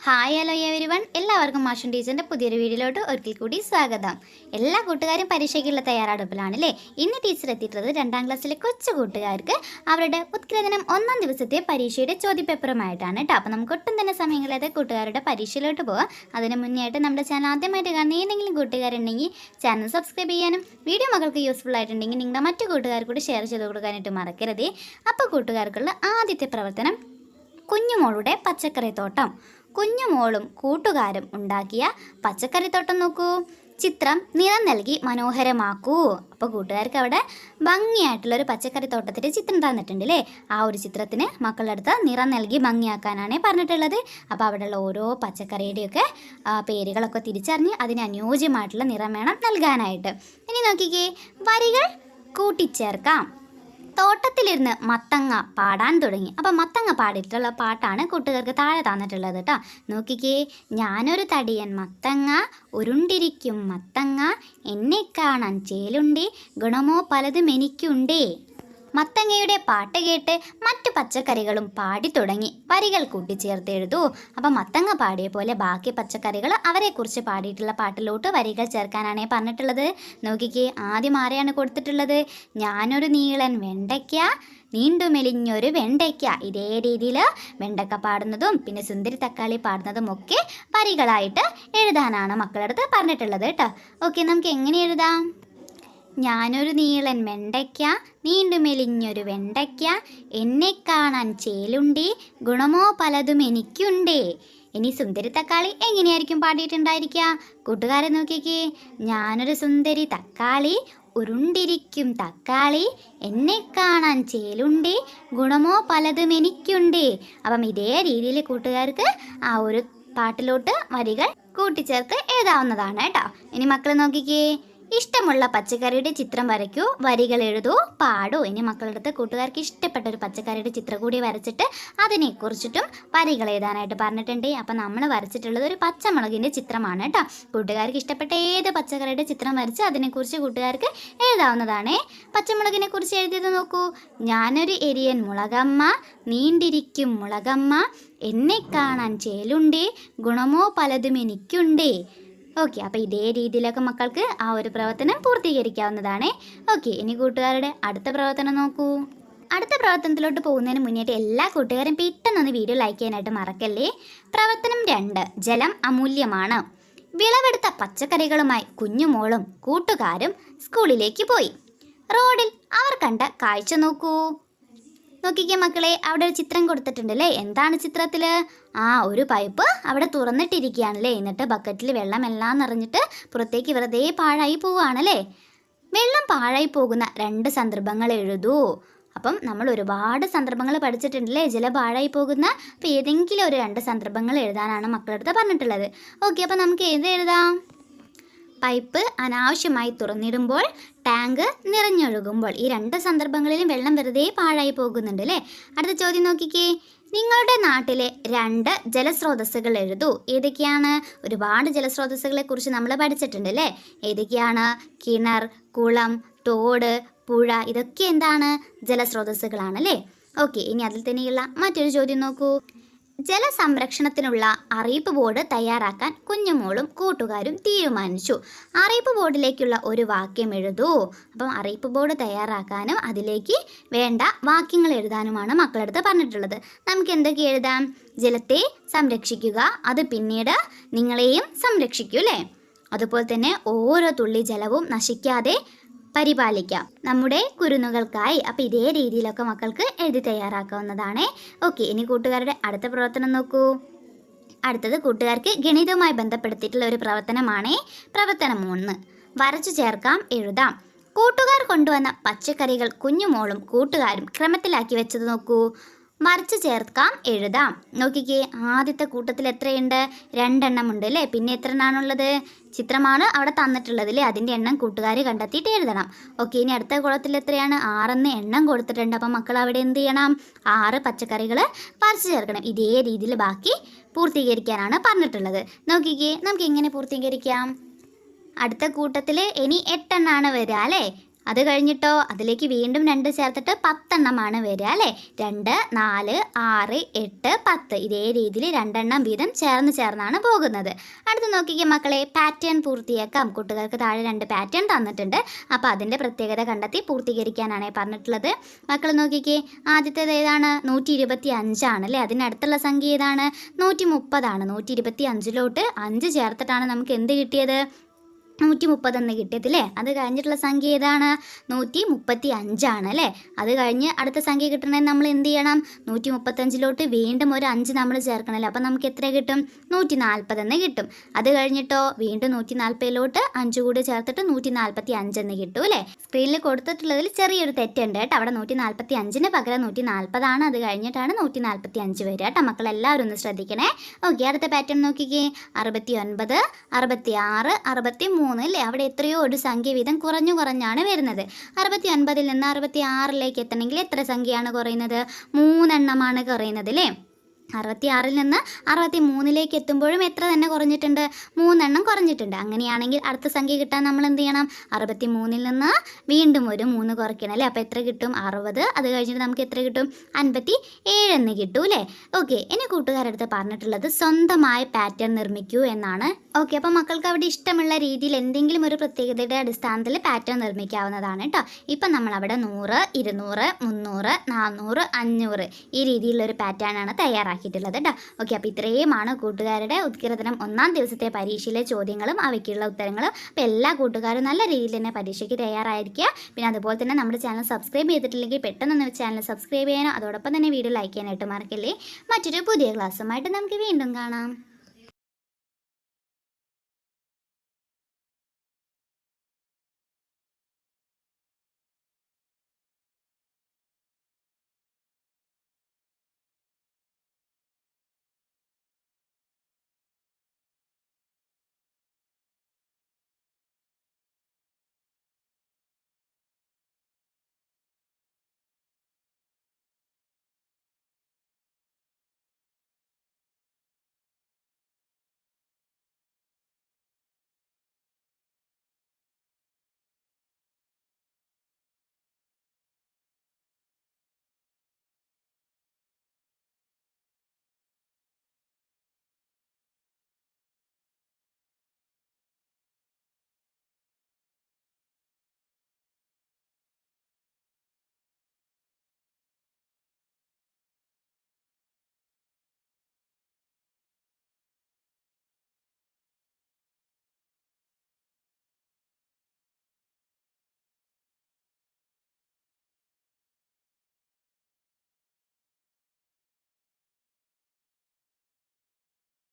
Hi hello every one എല്ലാവർക്കും മാഷൻ ടീച്ചറിന്റെ പുതിയൊരു വീഡിയോയിലോട്ട് ഒരിക്കൽ കൂടി സ്വാഗതം. എല്ലാ കൂട്ടുകാരും പരീക്ഷയ്ക്കുള്ള തയ്യാറെടുപ്പിലാണല്ലേ? ഇന്ന് ടീച്ചർ എത്തിയിട്ടുള്ളത് രണ്ടാം ക്ലാസ്സിലെ കൊച്ചു കൂട്ടുകാർക്ക്. അവരുടെ ഉത്കൃതനം ഒന്നാം ദിവസത്തെ പരീക്ഷയുടെ ചോദ്യപേപ്പറുമായിട്ടാണ് കേട്ടോ. അപ്പോൾ നമുക്ക് ഒട്ടും തന്നെ സമയങ്ങളില്ലാതെ കൂട്ടുകാരുടെ പരീക്ഷയിലോട്ട് പോകാം അതിന് മുന്നേ ആയിട്ട് നമ്മുടെ ചാനൽ ആദ്യമായിട്ട് കാണുന്ന ഏതെങ്കിലും കൂട്ടുകാരുണ്ടെങ്കിൽ ചാനൽ സബ്സ്ക്രൈബ് ചെയ്യാനും വീഡിയോ മകൾക്ക് യൂസ്ഫുൾ ആയിട്ടുണ്ടെങ്കിൽ നിങ്ങളുടെ മറ്റു കൂട്ടുകാർ കൂടി ഷെയർ ചെയ്ത് കൊടുക്കാനായിട്ട് മറക്കരുതേ. അപ്പോൾ കൂട്ടുകാർക്കുള്ള ആദ്യത്തെ പ്രവർത്തനം കുഞ്ഞുമോളുടെ പച്ചക്കറിത്തോട്ടം കുഞ്ഞുമോളും കൂട്ടുകാരും ഉണ്ടാക്കിയ പച്ചക്കറിത്തോട്ടം നോക്കൂ. ചിത്രം നിറം നൽകി മനോഹരമാക്കൂ. അപ്പോൾ കൂട്ടുകാർക്ക് അവിടെ ഭംഗിയായിട്ടുള്ളൊരു പച്ചക്കറിത്തോട്ടത്തിന്റെ ചിത്രം തന്നിട്ടുണ്ട് അല്ലേ ആ ഒരു ചിത്രത്തിന് മക്കളുടെ അടുത്ത് നിറം നൽകി ഭംഗിയാക്കാനാണ് പറഞ്ഞിട്ടുള്ളത്. അപ്പോൾ അവിടെയുള്ള ഓരോ പച്ചക്കറിയുടെയൊക്കെ പേരുകളൊക്കെ തിരിച്ചറിഞ്ഞ് അതിന് അനുയോജ്യമായിട്ടുള്ള നിറം വേണം നൽകാനായിട്ട്. ഇനി നോക്കിക്കേ വരികൾ കൂട്ടിച്ചേർക്കാം. തോട്ടത്തിലിരുന്ന് മത്തങ്ങ പാടാൻ തുടങ്ങി. അപ്പം മത്തങ്ങ പാടിയിട്ടുള്ള പാട്ടാണ് കൂട്ടുകാർക്ക് താഴെ തന്നിട്ടുള്ളത് കേട്ടോ നോക്കിക്കേ ഞാനൊരു തടിയൻ മത്തങ്ങ ഉരുണ്ടിരിക്കും മത്തങ്ങ എന്നെ കാണാൻ ചേലുണ്ടേ ഗുണമോ പലതും എനിക്കുണ്ടേ. മത്തങ്ങയുടെ പാട്ട് കേട്ട് മറ്റു പച്ചക്കറികളും പാടി തുടങ്ങി. വരികൾ കൂട്ടിച്ചേർത്ത് എഴുതൂ. അപ്പം മത്തങ്ങ പാടിയ പോലെ ബാക്കി പച്ചക്കറികൾ അവരെക്കുറിച്ച് പാടിയിട്ടുള്ള പാട്ടിലോട്ട് വരികൾ ചേർക്കാനാണ് പറഞ്ഞിട്ടുള്ളത്. നോക്കിക്കേ ആദ്യം ആരെയാണ് കൊടുത്തിട്ടുള്ളത്? ഞാനൊരു നീളൻ വെണ്ടയ്ക്ക നീണ്ടു മെലിഞ്ഞൊരു വെണ്ടയ്ക്ക. ഇതേ രീതിയിൽ വെണ്ടക്ക പാടുന്നതും പിന്നെ സുന്ദരി തക്കാളി പാടുന്നതും ഒക്കെ വരികളായിട്ട് എഴുതാനാണ് മക്കളുടെ അടുത്ത് പറഞ്ഞിട്ടുള്ളത് കേട്ടോ. ഓക്കെ നമുക്ക് എങ്ങനെ എഴുതാം? ഞാനൊരു നീളൻ വെണ്ടയ്ക്ക നീണ്ടു മെലിഞ്ഞൊരു വെണ്ടയ്ക്ക എന്നെ കാണാൻ ചേലുണ്ടേ ഗുണമോ പലതും എനിക്കുണ്ടേ. ഇനി സുന്ദരി തക്കാളി എങ്ങനെയായിരിക്കും പാടിയിട്ടുണ്ടായിരിക്കുക? കൂട്ടുകാരെ നോക്കിക്കേ. ഞാനൊരു സുന്ദരി തക്കാളി ഉരുണ്ടിരിക്കും തക്കാളി എന്നെ കാണാൻ ചേലുണ്ടേ ഗുണമോ പലതും എനിക്കുണ്ടേ. അപ്പം ഇതേ രീതിയിൽ കൂട്ടുകാർക്ക് ആ ഒരു പാട്ടിലോട്ട് വരികൾ കൂട്ടിച്ചേർത്ത് എഴുതാവുന്നതാണ് കേട്ടോ. ഇനി മക്കൾ നോക്കിക്കേ. ഇഷ്ടമുള്ള പച്ചക്കറിയുടെ ചിത്രം വരയ്ക്കൂ വരികൾ എഴുതൂ പാടൂ. ഇനി മക്കളുടെ അടുത്ത് കൂട്ടുകാർക്ക് ഇഷ്ടപ്പെട്ട ഒരു പച്ചക്കറിയുടെ ചിത്രം കൂടി വരച്ചിട്ട് അതിനെക്കുറിച്ചിട്ടും വരികൾ എഴുതാനായിട്ട് പറഞ്ഞിട്ടുണ്ട്. അപ്പം നമ്മൾ വരച്ചിട്ടുള്ളത് ഒരു പച്ചമുളകിന്റെ ചിത്രമാണ് കേട്ടോ. കൂട്ടുകാർക്ക് ഇഷ്ടപ്പെട്ട ഏത് പച്ചക്കറിയുടെ ചിത്രം വരച്ച് അതിനെക്കുറിച്ച് കൂട്ടുകാർക്ക് എഴുതാവുന്നതാണ്. പച്ചമുളകിനെ കുറിച്ച് എഴുതിയത് നോക്കൂ. ഞാനൊരു എരിയൻ മുളകമ്മ നീണ്ടിരിക്കും മുളകമ്മ എന്നെ കാണാൻ ചേലുണ്ടേ ഗുണമോ പലതും എനിക്കുണ്ടേ ഓക്കെ അപ്പോൾ ഇതേ രീതിയിലൊക്കെ മക്കൾക്ക് ആ ഒരു പ്രവർത്തനം പൂർത്തീകരിക്കാവുന്നതാണ്. ഓക്കെ ഇനി കൂട്ടുകാരുടെ അടുത്ത പ്രവർത്തനം നോക്കൂ. അടുത്ത പ്രവർത്തനത്തിലോട്ട് പോകുന്നതിന് മുന്നേറ്റ് എല്ലാ കൂട്ടുകാരും പെട്ടെന്നൊന്ന് വീഡിയോ ലൈക്ക് ചെയ്യാനായിട്ട് മറക്കല്ലേ? പ്രവർത്തനം രണ്ട് ജലം അമൂല്യമാണ്. വിളവെടുത്ത പച്ചക്കറികളുമായി കുഞ്ഞുമോളും കൂട്ടുകാരും സ്കൂളിലേക്ക് പോയി. റോഡിൽ അവർ കണ്ട കാഴ്ച നോക്കൂ. നോക്കിക്കേ മക്കളെ അവിടെ ഒരു ചിത്രം കൊടുത്തിട്ടുണ്ടല്ലേ എന്താണ് ചിത്രത്തിൽ ആ ഒരു പൈപ്പ് അവിടെ തുറന്നിട്ടിരിക്കുകയാണല്ലേ. എന്നിട്ട് ബക്കറ്റിൽ വെള്ളം എല്ലാം നിറഞ്ഞിട്ട് പുറത്തേക്ക് വെറുതെ പാഴായി പോവുകയാണല്ലേ. വെള്ളം പാഴായി പോകുന്ന രണ്ട് സന്ദർഭങ്ങൾ എഴുതൂ. അപ്പം നമ്മൾ ഒരുപാട് സന്ദർഭങ്ങൾ പഠിച്ചിട്ടുണ്ടല്ലേ? ജല പാഴായി പോകുന്ന അപ്പം ഏതെങ്കിലും ഒരു രണ്ട് സന്ദർഭങ്ങൾ എഴുതാനാണ് മക്കളുടെ അടുത്ത് പറഞ്ഞിട്ടുള്ളത്. ഓക്കെ അപ്പം നമുക്ക് ഏത് എഴുതാം? പൈപ്പ് അനാവശ്യമായി തുറന്നിടുമ്പോൾ ടാങ്ക് നിറഞ്ഞൊഴുകുമ്പോൾ ഈ രണ്ട് സന്ദർഭങ്ങളിലും വെള്ളം വെറുതെ പാഴായി പോകുന്നുണ്ട് അല്ലേ? അടുത്ത ചോദ്യം നോക്കിക്കേ. നിങ്ങളുടെ നാട്ടിലെ രണ്ട് ജലസ്രോതസ്സുകൾ എഴുതൂ. ഏതൊക്കെയാണ്? ഒരുപാട് ജലസ്രോതസ്സുകളെ കുറിച്ച് നമ്മൾ പഠിച്ചിട്ടുണ്ട് അല്ലേ? ഏതൊക്കെയാണ്? കിണർ കുളം തോട് പുഴ ഇതൊക്കെ എന്താണ് ജലസ്രോതസ്സുകളാണ് അല്ലേ? ഓക്കെ ഇനി അതിൽ തന്നെയുള്ള മറ്റൊരു ചോദ്യം നോക്കൂ. ജലസംരക്ഷണത്തിനുള്ള അറിയിപ്പ് ബോർഡ് തയ്യാറാക്കാൻ കുഞ്ഞുമോളും കൂട്ടുകാരും തീരുമാനിച്ചു. അറിയിപ്പ് ബോർഡിലേക്കുള്ള ഒരു വാക്യം എഴുതൂ. അപ്പം അറിയിപ്പ് ബോർഡ് തയ്യാറാക്കാനും അതിലേക്ക് വേണ്ട വാക്യങ്ങൾ എഴുതാനുമാണ് മക്കളടുത്ത് പറഞ്ഞിട്ടുള്ളത്. നമുക്ക് എന്തൊക്കെ എഴുതാം? ജലത്തെ സംരക്ഷിക്കുക അത് പിന്നീട് നിങ്ങളെയും സംരക്ഷിക്കൂ അല്ലേ? അതുപോലെ തന്നെ ഓരോ തുള്ളി ജലവും നശിക്കാതെ പരിപാലിക്കാം. നമ്മുടെ കുരുന്നുകൾക്കായി അപ്പോൾ ഇതേ രീതിയിലൊക്കെ മക്കൾക്ക് എഴുതി തയ്യാറാക്കാവുന്നതാണ്. ഓക്കെ ഇനി കൂട്ടുകാരുടെ അടുത്ത പ്രവർത്തനം നോക്കൂ. അടുത്തത് കൂട്ടുകാർക്ക് ഗണിതവുമായി ബന്ധപ്പെടുത്തിയിട്ടുള്ള ഒരു പ്രവർത്തനമാണ്. പ്രവർത്തനം മൂന്ന് വരച്ചു ചേർക്കാം എഴുതാം. കൂട്ടുകാർ കൊണ്ടുവന്ന പച്ചക്കറികൾ കുഞ്ഞുമോളും കൂട്ടുകാരും ക്രമത്തിലാക്കി വെച്ചത് നോക്കൂ. വരച്ചു ചേർക്കാം എഴുതാം. നോക്കിക്കേ ആദ്യത്തെ കൂട്ടത്തിൽ എത്രയുണ്ട്? രണ്ടെണ്ണം ഉണ്ട് അല്ലേ? പിന്നെ എത്ര എണ്ണാണുള്ളത് ചിത്രമാണ് അവിടെ തന്നിട്ടുള്ളത് അല്ലേ? അതിന്റെ എണ്ണം കൂട്ടുകാർ കണ്ടെത്തിയിട്ട് എഴുതണം. ഓക്കെ ഇനി അടുത്ത കുളത്തിൽ എത്രയാണ്? ആറെന്ന് എണ്ണം കൊടുത്തിട്ടുണ്ട്. അപ്പം മക്കൾ അവിടെ എന്ത് ചെയ്യണം? ആറ് പച്ചക്കറികൾ പറിച്ചു ചേർക്കണം. ഇതേ രീതിയിൽ ബാക്കി പൂർത്തീകരിക്കാനാണ് പറഞ്ഞിട്ടുള്ളത്. നോക്കിക്കേ നമുക്ക് എങ്ങനെ പൂർത്തീകരിക്കാം? അടുത്ത കൂട്ടത്തിൽ ഇനി എട്ടെണ്ണാണ് വരിക അല്ലേ? അത് കഴിഞ്ഞിട്ടോ അതിലേക്ക് വീണ്ടും രണ്ട് ചേർത്തിട്ട് പത്തെണ്ണമാണ് വരിക അല്ലേ? രണ്ട് നാല് ആറ് എട്ട് പത്ത്. ഇതേ രീതിയിൽ രണ്ടെണ്ണം വീതം ചേർന്ന് ചേർന്നാണ് പോകുന്നത്. അടുത്ത് നോക്കിക്കേ മക്കളെ പാറ്റേൺ പൂർത്തിയാക്കാം. കുട്ടികൾക്ക് താഴെ രണ്ട് പാറ്റേൺ തന്നിട്ടുണ്ട്. അപ്പോൾ അതിന്റെ പ്രത്യേകത കണ്ടെത്തി പൂർത്തീകരിക്കാനാണ് പറഞ്ഞിട്ടുള്ളത്. മക്കൾ നോക്കിക്കേ ആദ്യത്തേത് ഏതാണ്? നൂറ്റി ഇരുപത്തി അഞ്ചാണ് അല്ലേ അതിനടുത്തുള്ള സംഖ്യ ഏതാണ്? നൂറ്റി മുപ്പതാണ് നൂറ്റി ഇരുപത്തി അഞ്ചിലോട്ട് അഞ്ച് ചേർത്തിട്ടാണ് നമുക്ക് എന്ത് കിട്ടിയത്? നൂറ്റി മുപ്പതെന്ന് കിട്ടിയതില്ലേ? അത് കഴിഞ്ഞിട്ടുള്ള സംഖ്യ ഏതാണ്? നൂറ്റി മുപ്പത്തി അഞ്ചാണ് അല്ലേ? അത് കഴിഞ്ഞ് അടുത്ത സംഖ്യ കിട്ടണമെങ്കിൽ നമ്മൾ എന്ത് ചെയ്യണം? നൂറ്റി മുപ്പത്തഞ്ചിലോട്ട് വീണ്ടും ഒരു അഞ്ച് നമ്മൾ ചേർക്കണമല്ലോ അപ്പോൾ നമുക്ക് എത്ര കിട്ടും? നൂറ്റി നാൽപ്പതെന്ന് കിട്ടും. അത് കഴിഞ്ഞിട്ടോ? വീണ്ടും നൂറ്റി നാൽപ്പതിലോട്ട് അഞ്ച് കൂടി ചേർത്തിട്ട് നൂറ്റി നാൽപ്പത്തി അഞ്ചെന്ന് കിട്ടും അല്ലേ? സ്ക്രീനിൽ കൊടുത്തിട്ടുള്ളതിൽ ചെറിയൊരു തെറ്റുണ്ട് കേട്ടോ. അവിടെ നൂറ്റി നാൽപ്പത്തി അഞ്ചിന് പകരം നൂറ്റി നാൽപ്പതാണ് അത് കഴിഞ്ഞിട്ടാണ് നൂറ്റി നാൽപ്പത്തി അഞ്ച് വരിക കേട്ടോ. മക്കൾ എല്ലാവരും ഒന്ന് ശ്രദ്ധിക്കണേ. ഓക്കെ അടുത്ത പാറ്റേൺ നോക്കിക്കേ. അറുപത്തി ഒൻപത് അറുപത്തി ആറ് അറുപത്തി മൂന്ന് അല്ലേ? അവിടെ എത്രയോ ഒരു സംഖ്യ വീതം കുറഞ്ഞു കുറഞ്ഞാണ് വരുന്നത്. അറുപത്തി ഒൻപതിൽ നിന്ന് അറുപത്തി ആറിലേക്ക് എത്തണമെങ്കിൽ എത്ര സംഖ്യയാണ് കുറയുന്നത്? മൂന്നെണ്ണമാണ് കുറയുന്നത് അല്ലേ? അറുപത്തി ആറിൽ നിന്ന് അറുപത്തി മൂന്നിലേക്ക് എത്തുമ്പോഴും എത്ര തന്നെ കുറഞ്ഞിട്ടുണ്ട്? മൂന്നെണ്ണം കുറഞ്ഞിട്ടുണ്ട്. അങ്ങനെയാണെങ്കിൽ അടുത്ത സംഖ്യ കിട്ടാൻ നമ്മൾ എന്ത് ചെയ്യണം? അറുപത്തി മൂന്നിൽ നിന്ന് വീണ്ടും ഒരു മൂന്ന് കുറയ്ക്കണം അല്ലേ? അപ്പോൾ എത്ര കിട്ടും? അറുപത്. അത് കഴിഞ്ഞിട്ട് നമുക്ക് എത്ര കിട്ടും? അൻപത്തി ഏഴെന്ന് കിട്ടും അല്ലേ? ഓക്കെ. എന്നെ കൂട്ടുകാരടുത്ത് പറഞ്ഞിട്ടുള്ളത് സ്വന്തമായ പാറ്റേൺ നിർമ്മിക്കൂ എന്നാണ്. ഓക്കെ. അപ്പോൾ മക്കൾക്ക് അവിടെ ഇഷ്ടമുള്ള രീതിയിൽ എന്തെങ്കിലും ഒരു പ്രത്യേകതയുടെ അടിസ്ഥാനത്തിൽ പാറ്റേൺ നിർമ്മിക്കാവുന്നതാണ് കേട്ടോ. ഇപ്പം നമ്മൾ അവിടെ നൂറ് ഇരുന്നൂറ് മുന്നൂറ് നാനൂറ് അഞ്ഞൂറ് ഈ രീതിയിലുള്ള ഒരു പാറ്റേൺ ആണ് തയ്യാറാക്കിയിട്ടുള്ളത് കേട്ടോ ഓക്കെ അപ്പോൾ ഇത്രയുമാണ് കൂട്ടുകാരുടെ ഉത്കീർത്തനം ഒന്നാം ദിവസത്തെ പരീക്ഷയിലെ ചോദ്യങ്ങളും അവയ്ക്കുള്ള ഉത്തരങ്ങളും അപ്പോൾ എല്ലാ കൂട്ടുകാരും നല്ല രീതിയിൽ തന്നെ പരീക്ഷയ്ക്ക് തയ്യാറായിരിക്കുക. പിന്നെ അതുപോലെ തന്നെ നമ്മുടെ ചാനൽ സബ്സ്ക്രൈബ് ചെയ്തിട്ടില്ലെങ്കിൽ പെട്ടെന്ന് ചാനൽ സബ്സ്ക്രൈബ് ചെയ്യാനോ അതോടൊപ്പം തന്നെ വീഡിയോ ലൈക്ക് ചെയ്യാനായിട്ട് മറക്കല്ലേ. മറ്റൊരു പുതിയ ക്ലാസ്സുമായിട്ട് നമുക്ക് വീണ്ടും കാണാം.